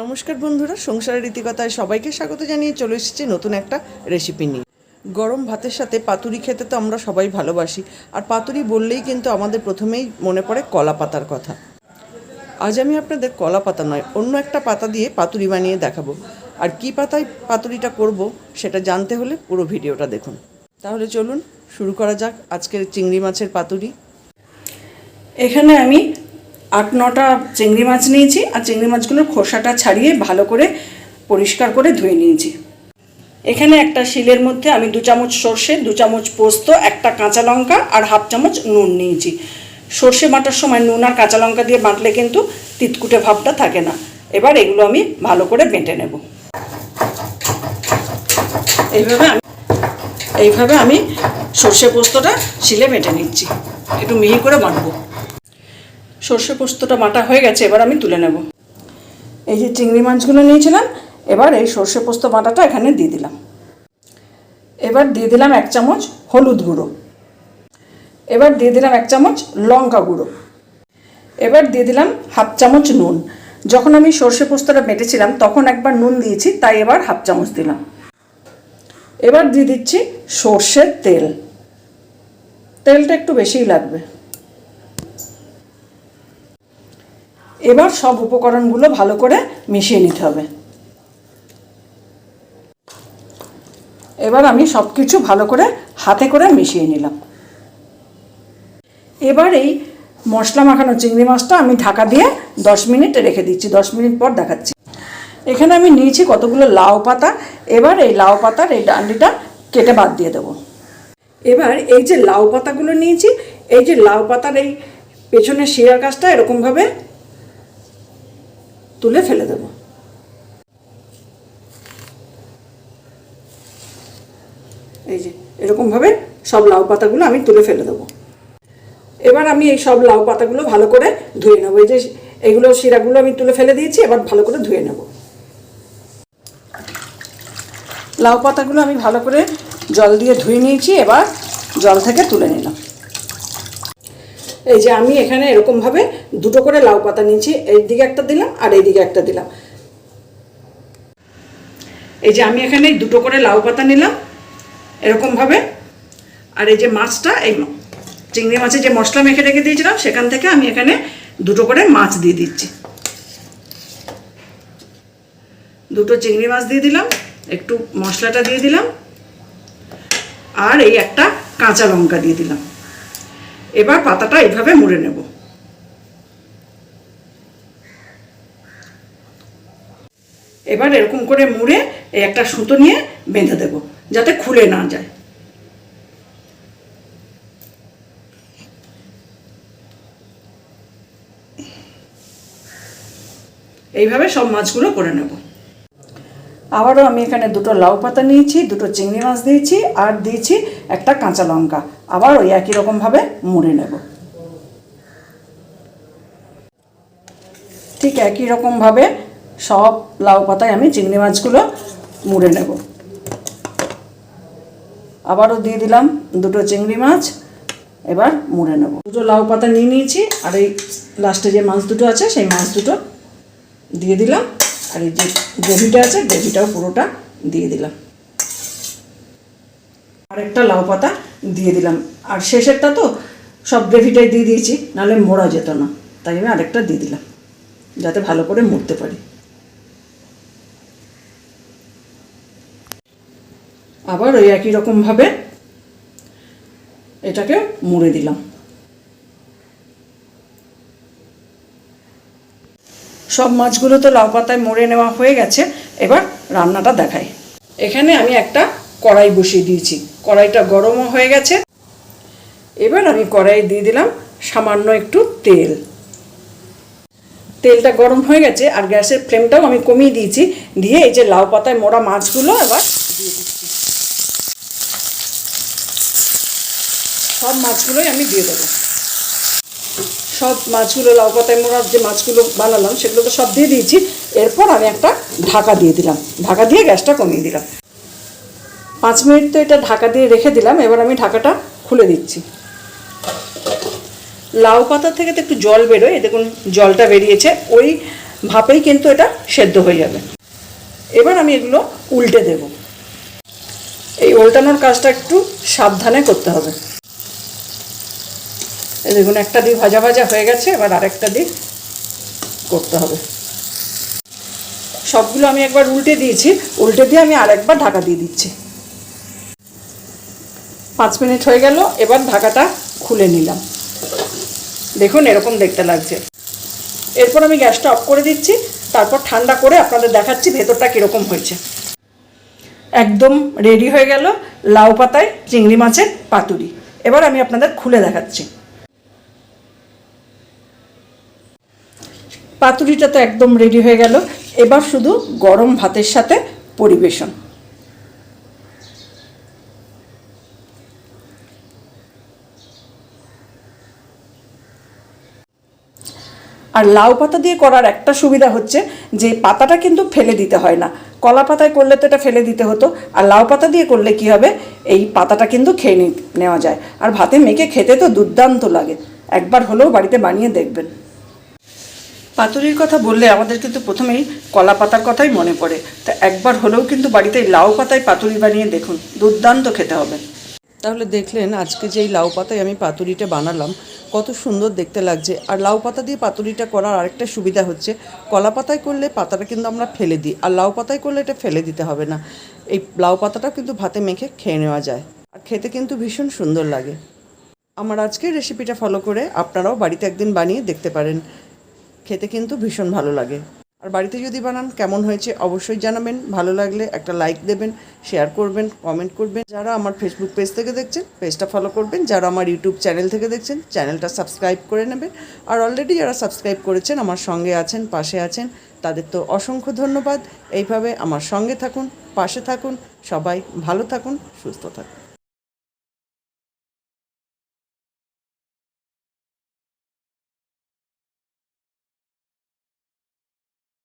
নমস্কার বন্ধুরা, সংসারের রীতিকথায় সবাইকে স্বাগত জানিয়ে চলে এসেছি নতুন একটা রেসিপি নিয়ে। গরম ভাতের সাথে পাতুরি খেতে তো আমরা সবাই ভালোবাসি, আর পাতুরি বললেই কিন্তু আমাদের প্রথমেই মনে পড়ে কলা পাতার কথা। আজ আমি আপনাদের কলা পাতা নয়, অন্য একটা পাতা দিয়ে পাতুরি বানিয়ে দেখাবো। আর কি পাতায় পাতুরিটা করব সেটা জানতে হলে পুরো ভিডিওটা দেখুন। তাহলে চলুন, শুরু করা যাক আজকের চিংড়ি মাছের পাতুরি। এখানে আমি আট, নটা চিংড়ি মাছ নিয়েছি আর চিংড়ি মাছগুলোর খোসাটা ছাড়িয়ে ভালো করে পরিষ্কার করে ধুয়ে নিয়েছি। এখানে একটা শিলের মধ্যে আমি দু চামচ সর্ষে, দু চামচ পোস্ত, একটা কাঁচা লঙ্কা আর হাফ চামচ নুন নিয়েছি। সর্ষে বাটার সময় নুন আর কাঁচা লঙ্কা দিয়ে বাটলে কিন্তু তিতকুটে ভাবটা থাকে না। এবার এগুলো আমি ভালো করে বেটে নেব। এইভাবে আমি এইভাবে আমি সর্ষে পোস্তটা শিলে বেটে নিচ্ছি। একটু মিহি করে বাটবো। সর্ষে পোস্তটা বাটা হয়ে গেছে, এবার আমি তুলে নেব। এই যে চিংড়ি মাছগুলো নিয়েছিলাম, এবার এই সর্ষে পোস্ত বাটাটা এখানে দিয়ে দিলাম। এবার দিয়ে দিলাম এক চামচ হলুদ গুঁড়ো। এবার দিয়ে দিলাম এক চামচ লঙ্কা গুঁড়ো। এবার দিয়ে দিলাম হাফ চামচ নুন। যখন আমি সর্ষে পোস্তটা বেটেছিলাম, তখন একবার নুন দিয়েছি, তাই এবার হাফ চামচ দিলাম। এবার দিয়ে দিচ্ছি সর্ষের তেল। তেলটা একটু বেশিই লাগবে। এবার সব উপকরণগুলো ভালো করে মিশিয়ে নিতে হবে। এবার আমি সব কিছু ভালো করে হাতে করে মিশিয়ে নিলাম। এবার এই মশলা মাখানো চিংড়ি মাছটা আমি ঢাকা দিয়ে দশ মিনিট রেখে দিচ্ছি, দশ মিনিট পর দেখাচ্ছি। এখানে আমি নিয়েছি কতগুলো লাউ পাতা, এবার এই লাউ পাতার এই ডান্ডিটা কেটে বাদ দিয়ে দেবো। এবার এই যে লাউ পাতাগুলো নিয়েছি, এই যে লাউ পাতার এই পেছনের শিরার কাজটা এরকমভাবে তুলে ফেলে দেব। এই যে এরকমভাবে সব লাউ পাতাগুলো আমি তুলে ফেলে দেবো। এবার আমি এই সব লাউ পাতাগুলো ভালো করে ধুয়ে নেব। এই যে এইগুলো শিরাগুলো আমি তুলে ফেলে দিয়েছি, এবার ভালো করে ধুয়ে নেব। লাউ পাতাগুলো আমি ভালো করে জল দিয়ে ধুয়ে নিয়েছি, এবার জল থেকে তুলে নিলাম। এই যে আমি এখানে এরকমভাবে দুটো করে লাউ পাতা নিয়েছি এই দিকে একটা দিলাম আর এই দিকে একটা দিলাম। এই যে আমি এখানে দুটো করে লাউ পাতা নিলাম এরকমভাবে। আর এই যে মাছটা, এই চিংড়ি মাছের যে মশলা মেখে রেখে দিয়েছিলাম, সেখান থেকে আমি এখানে দুটো করে মাছ দিয়ে দিচ্ছি। দুটো চিংড়ি মাছ দিয়ে দিলাম, একটু মশলাটা দিয়ে দিলাম। আর এই একটা কাঁচা লঙ্কা দিয়ে দিলাম। এবার পাতাটা এইভাবে মুড়ে নেব। এবার এরকম করে মুড়ে একটা সুতো নিয়ে বেঁধে দেব, যাতে খুলে না যায়। এইভাবে সব মাছগুলো করে নেব। আবারও আমি এখানে দুটো লাউ পাতা নিয়েছি, দুটো চিংড়ি মাছ দিয়েছি আর দিয়েছি একটা কাঁচা লঙ্কা। আবার ওই একই রকমভাবে মুড়ে নেব। ঠিক একই রকমভাবে সব লাউ পাতায় আমি চিংড়ি মাছগুলো মুড়ে নেব। আবারও দিয়ে দিলাম দুটো চিংড়ি মাছ, এবার মুড়ে নেব। দুটো লাউ পাতা নিয়ে নিয়েছি, আর এই লাস্টে যে মাছ দুটো আছে, সেই মাছ দুটো দিয়ে দিলাম। আর এই যে গ্রেভিটা আছে, গ্রেভিটাও পুরোটা দিয়ে দিলাম। আরেকটা লাউ পাতা দিয়ে দিলাম। আর শেষেরটা তো সব গ্রেভিটাই দিয়ে দিয়েছি, নাহলে মোড়া যেত না। তাই আমি আরেকটা দিয়ে দিলাম, যাতে ভালো করে মুড়তে পারি। আবার ওই একই রকমভাবে এটাকে মুড়ে দিলাম। সব মাছগুলো তো লাউ পাতায় মরে নেওয়া হয়ে গেছে। এবার রান্নাটা দেখাই। এখানে আমি একটা কড়াই বসিয়ে দিয়েছি। কড়াইটা গরমও হয়ে গেছে। এবার আমি কড়াই দিয়ে দিলাম সামান্য একটু তেল। তেলটা গরম হয়ে গেছে আর গ্যাসের ফ্লেমটাও আমি কমিয়ে দিয়েছি। দিয়ে এই যে লাউ পাতায় মোড়া মাছগুলো এবার দিয়ে দিচ্ছি। সব মাছগুলোই আমি দিয়ে দেবো। সব মাছগুলো লাউ পাতায় মোড়ার যে মাছগুলো বানালাম, সেগুলো তো সব দিয়ে দিয়েছি। এরপর আমি একটা ঢাকা দিয়ে দিলাম। ঢাকা দিয়ে গ্যাসটা কমিয়ে দিলাম। পাঁচ মিনিট তো এটা ঢাকা দিয়ে রেখে দিলাম, এবার আমি ঢাকাটা খুলে দিচ্ছি। লাউ পাতা থেকে তো একটু জল বেরোয় দেখুন জলটা বেরিয়েছে, ওই ভাপেই কিন্তু এটা সেদ্ধ হয়ে যাবে। এবার আমি এগুলো উল্টে দেব। এই উল্টানোর কাজটা একটু সাবধানে করতে হবে। দেখুন, একটা দিক ভাজা ভাজা হয়ে গেছে, এবার আরেকটা দিক করতে হবে। সবগুলো আমি একবার উল্টে দিয়েছি, উল্টে দিয়ে আমি আরেকবার ঢাকা দিয়ে দিচ্ছি। পাঁচ মিনিট হয়ে গেল, এবার ঢাকাটা খুলে নিলাম। দেখুন, এরকম দেখতে লাগছে। এরপর আমি গ্যাসটা অফ করে দিচ্ছি, তারপর ঠান্ডা করে আপনাদের দেখাচ্ছি ভেতরটা কীরকম হয়েছে। একদম রেডি হয়ে গেল লাউ পাতায় চিংড়ি মাছের পাতুরি। এবার আমি আপনাদের খুলে দেখাচ্ছি। পাতুরিটা তো একদম রেডি হয়ে গেল। এবার শুধু গরম ভাতের সাথে পরিবেশন। আর লাউ পাতা দিয়ে করার একটা সুবিধা হচ্ছে যে পাতাটা কিন্তু ফেলে দিতে হয় না। কলা পাতায় করলে তো এটা ফেলে দিতে হতো। আর লাউ পাতা দিয়ে করলে কি হবে? এই পাতাটা কিন্তু খেয়ে নেওয়া যায়। আর ভাতে মেখে খেতে তো দুর্দান্ত লাগে। একবার হলেও বাড়িতে বানিয়ে দেখবেন। পাতুরির কথা বললে আমাদের কিন্তু প্রথমেই কলা পাতার কথাই মনে পড়ে। তা একবার হলেও কিন্তু বাড়িতে লাউ পাতায় পাতুরি বানিয়ে দেখুন, দুর্দান্ত খেতে হবে। তাহলে দেখলেন, আজকে যেই লাউ পাতায় আমি পাতুরিটা বানালাম, কত সুন্দর দেখতে লাগছে। আর লাউ পাতা দিয়ে পাতুরিটা করার আরেকটা সুবিধা হচ্ছে, কলা পাতায় করলে পাতাটা কিন্তু আমরা ফেলে দিই, আর লাউ পাতায় করলে এটা ফেলে দিতে হবে না। এই লাউ পাতাটা কিন্তু ভাতে মেখে খেয়ে নেওয়া যায়, আর খেতে কিন্তু ভীষণ সুন্দর লাগে। আমার আজকের রেসিপিটা ফলো করে আপনারাও বাড়িতে একদিন বানিয়ে দেখতে পারেন। খেতে কিন্তু ভীষণ ভালো লাগে। আর বাড়িতে যদি বানান, কেমন হয়েছে অবশ্যই জানাবেন। ভালো লাগলে একটা লাইক দেবেন, শেয়ার করবেন, কমেন্ট করবেন। যারা আমার ফেসবুক পেজ থেকে দেখছেন পেজটা ফলো করবেন। যারা আমার ইউটিউব চ্যানেল থেকে দেখছেন চ্যানেলটা সাবস্ক্রাইব করে নেবেন। আর অলরেডি যারা সাবস্ক্রাইব করেছেন, আমার সঙ্গে আছেন, পাশে আছেন, তাদের তো অসংখ্য ধন্যবাদ। এইভাবে আমার সঙ্গে থাকুন, পাশে থাকুন, সবাই ভালো থাকুন, সুস্থ থাকুন।